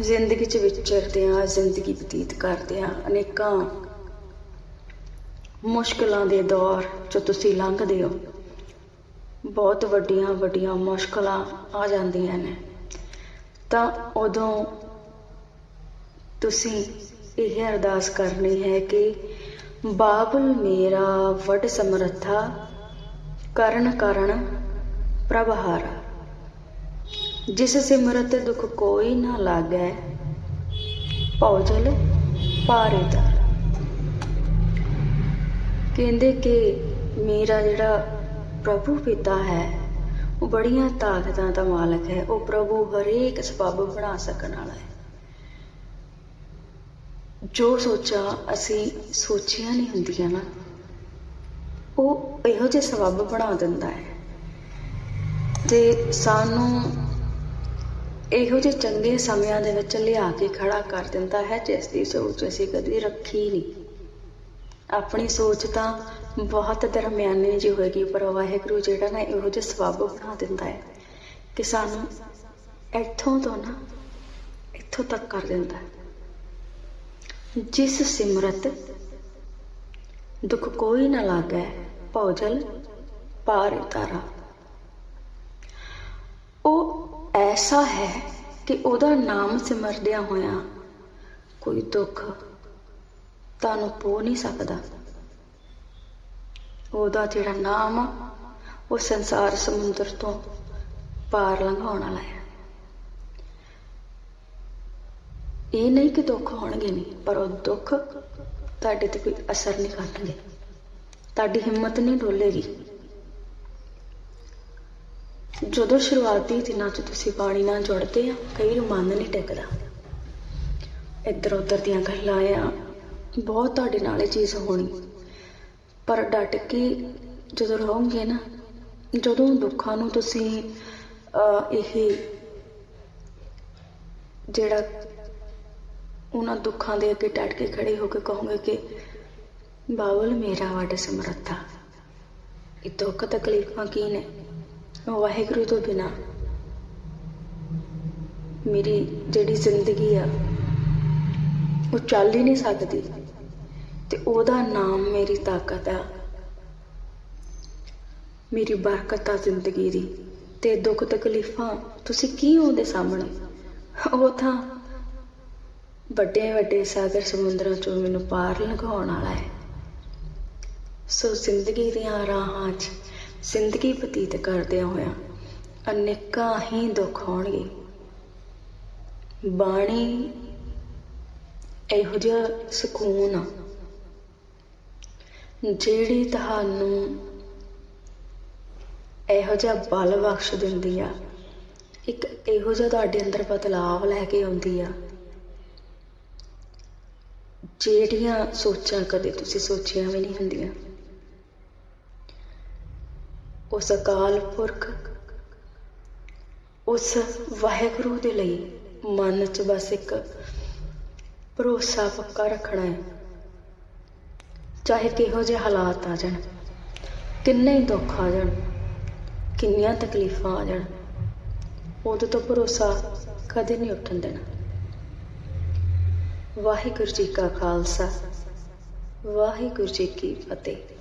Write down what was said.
ਜ਼ਿੰਦਗੀ 'ਚ ਵਿਚਰਦਿਆਂ ਜ਼ਿੰਦਗੀ ਬਤੀਤ ਕਰਦਿਆਂ ਅਨੇਕਾਂ ਮੁਸ਼ਕਲਾਂ ਦੇ ਦੌਰ 'ਚ ਤੁਸੀਂ ਲੰਘਦੇ ਹੋ, ਬਹੁਤ ਵੱਡੀਆਂ ਵੱਡੀਆਂ ਮੁਸ਼ਕਲਾਂ ਆ ਜਾਂਦੀਆਂ ਨੇ। ਤਾਂ ਉਦੋਂ ਤੁਸੀਂ ਇਹ ਅਰਦਾਸ ਕਰਨੀ ਹੈ ਕਿ ਬਾਬਲ ਮੇਰਾ ਵਡ ਸਮਰੱਥਾ ਕਰਨ ਕਰਨ ਪ੍ਰਭ ਜਿਸ ਸਿਮਰਤ ਦੁਖ ਕੋਈ ਨਾ ਲਾਗੈ ਭਉਜਲ ਪਾਰੇ ਦਰ ਕਹਿੰਦੇ ਕਿ ਮੇਰਾ ਜਿਹੜਾ ਪ੍ਰਭੂ ਪਿਤਾ ਹੈ, ਉਹ ਬੜੀਆਂ ਤਾਕਤਾਂ ਦਾ ਮਾਲਕ ਹੈ। ਉਹ ਪ੍ਰਭੂ ਹਰੇਕ ਸਬਬ ਬਣਾ ਸਕਣ ਵਾਲਾ ਹੈ। ਜੋ ਸੋਚਾਂ ਅਸੀਂ ਸੋਚੀਆਂ ਨਹੀਂ ਹੁੰਦੀਆਂ ਨਾ, ਉਹ ਇਹੋ ਜਿਹੇ ਸਬਬ ਬਣਾ ਦਿੰਦਾ ਹੈ। ਤੇ ਸਾਨੂੰ ਇਹੋ ਜਿਹੇ ਚੰਗੇ ਸਮਿਆਂ ਦੇ ਵਿੱਚ ਲਿਆ ਕੇ ਖੜਾ ਕਰ ਦਿੰਦਾ ਹੈ, ਜਿਸ ਦੀ ਸੋਚ ਅਸੀਂ ਕਦੀ ਰੱਖੀ ਨਹੀਂ। ਆਪਣੀ ਸੋਚ ਤਾਂ ਬਹੁਤ ਦਰਮਿਆਨੀ ਜਿਹੀ ਹੋਏਗੀ, ਪਰ ਵਾਹਿਗੁਰੂ ਜਿਹੜਾ ਨਾ ਇਹੋ ਜਿਹੇ ਸਬਬ ਬਣਾ ਦਿੰਦਾ ਹੈ ਕਿ ਸਾਨੂੰ ਇੱਥੋਂ ਤੋਂ ਨਾ ਇੱਥੋਂ ਤੱਕ ਕਰ ਦਿੰਦਾ ਹੈ। ਜਿਸ ਸਿਮਰਤ ਦੁੱਖ ਕੋਈ ਨਾ ਲਾਗੈ ਭਉਜਲ ਪਾਰ ਉਤਾਰਾ ਉਹ ਐਸਾ ਹੈ ਕਿ ਉਹਦਾ ਨਾਮ ਸਿਮਰਦਿਆਂ ਹੋਇਆਂ ਕੋਈ ਦੁੱਖ ਤੁਹਾਨੂੰ ਪੋ ਨਹੀਂ ਸਕਦਾ। ਉਹਦਾ ਜਿਹੜਾ ਨਾਮ ਉਹ ਸੰਸਾਰ ਸਮੁੰਦਰ ਤੋਂ ਪਾਰ ਲੰਘਾਉਣ ਵਾਲਾ ਹੈ। ਇਹ ਨਹੀਂ ਕਿ ਦੁੱਖ ਹੋਣਗੇ ਨਹੀਂ, ਪਰ ਉਹ ਦੁੱਖ ਤੁਹਾਡੇ ਤੇ ਕੋਈ ਅਸਰ ਨਹੀਂ ਕਰਨਗੇ। ਤੁਹਾਡੀ ਹਿੰਮਤ ਨਹੀਂ ਡੋਲੇਗੀ। ਜਦੋਂ ਸ਼ੁਰੂਆਤੀ ਦਿਨਾਂ 'ਚ ਤੁਸੀਂ ਪਾਣੀ ਨਾਲ ਜੁੜਦੇ ਆ ਕਈ ਨੂੰ ਮਨ ਨਹੀਂ ਟਿਕਦਾ। ਇੱਧਰ ਉੱਧਰ ਦੀਆਂ ਗੱਲਾਂ ਆ ਬਹੁਤ ਤੁਹਾਡੇ ਨਾਲ ਇਹ ਚੀਜ਼ ਹੋਣੀ। ਪਰ ਡਟ ਕੇ ਜਦੋਂ ਰਹੋਗੇ ਨਾ ਜਦੋਂ ਦੁੱਖਾਂ ਨੂੰ ਤੁਸੀਂ ਅਹ, ਇਹ ਜਿਹੜਾ ਉਹਨਾਂ ਦੁੱਖਾਂ ਦੇ ਅੱਗੇ ਡਟ ਕੇ ਖੜੇ ਹੋ ਕੇ ਕਹੋਗੇ ਕਿ ਬਾਬਲ ਮੇਰਾ ਵੱਡ ਸਮਰੱਥਾ। ਇਹ ਦੁੱਖ ਤਕਲੀਫਾਂ ਕੀ ਨੇ? ਵਾਹਿਗੁਰੂ ਤੋਂ ਬਿਨਾ। ਮੇਰੀ ਜਿਹੜੀ ਜ਼ਿੰਦਗੀ ਆ, ਉਹ ਚੱਲ ਹੀ ਨਹੀਂ ਸਕਦੀ ਤੇ ਉਹਦਾ ਨਾਮ ਮੇਰੀ ਤਾਕਤ ਆ। ਮੇਰੀ ਬਰਕਤ ਆ ਜ਼ਿੰਦਗੀ ਦੀ ਤੇ ਦੁੱਖ ਤਕਲੀਫਾਂ ਤੁਸੀਂ ਕੀ ਉਹਦੇ ਸਾਹਮਣੇ? ਉਹ ਤਾਂ ਵੱਡੇ ਵੱਡੇ ਸਾਗਰ ਸਮੁੰਦਰਾਂ ਚੋਂ ਮੈਨੂੰ ਪਾਰ ਲਗਾਉਣ ਵਾਲਾ ਹੈ। ਸੋ ਜ਼ਿੰਦਗੀ ਦੀਆਂ ਰਾਹਾਂ 'ਚ ਜ਼ਿੰਦਗੀ ਬਤੀਤ ਕਰਦਿਆਂ ਹੋਇਆਂ ਅਨੇਕਾਂ ਹੀ ਦੁੱਖ ਹੋਣਗੇ। ਬਾਣੀ ਇਹੋ ਜਿਹਾ ਸਕੂਨ ਆ, ਜਿਹੜੀ ਤੁਹਾਨੂੰ ਇਹੋ ਜਿਹਾ ਬਲ ਬਖਸ਼ ਦਿੰਦੀ ਆ, ਇੱਕ ਇਹੋ ਜਿਹਾ ਤੁਹਾਡੇ ਅੰਦਰ ਬਦਲਾਵ ਲੈ ਕੇ ਆਉਂਦੀ ਆ, ਜਿਹੜੀਆਂ ਸੋਚਾਂ ਕਦੇ ਤੁਸੀਂ ਸੋਚੀਆਂ ਵੀ ਨਹੀਂ ਹੁੰਦੀਆਂ। ਉਸ ਅਕਾਲ ਪੁਰਖ, ਉਸ ਵਾਹਿਗੁਰੂ ਦੇ ਲਈ ਮਨ 'ਚ ਬਸ ਇੱਕ ਭਰੋਸਾ ਪੱਕਾ ਰੱਖਣਾ ਹੈ। ਚਾਹੇ ਕਿਹੋ ਜਿਹੇ ਹਾਲਾਤ ਆ ਜਾਣ, ਕਿੰਨੇ ਹੀ ਦੁੱਖ ਆ ਜਾਣ, ਕਿੰਨੀਆਂ ਤਕਲੀਫਾਂ ਆ ਜਾਣ, ਉਹਦੇ ਤੋਂ ਭਰੋਸਾ ਕਦੇ ਨਹੀਂ ਉੱਠਣ ਦੇਣਾ। ਵਾਹਿਗੁਰੂ ਜੀ ਕਾ ਖਾਲਸਾ, ਵਾਹਿਗੁਰੂ ਜੀ ਕੀ ਫਤਿਹ।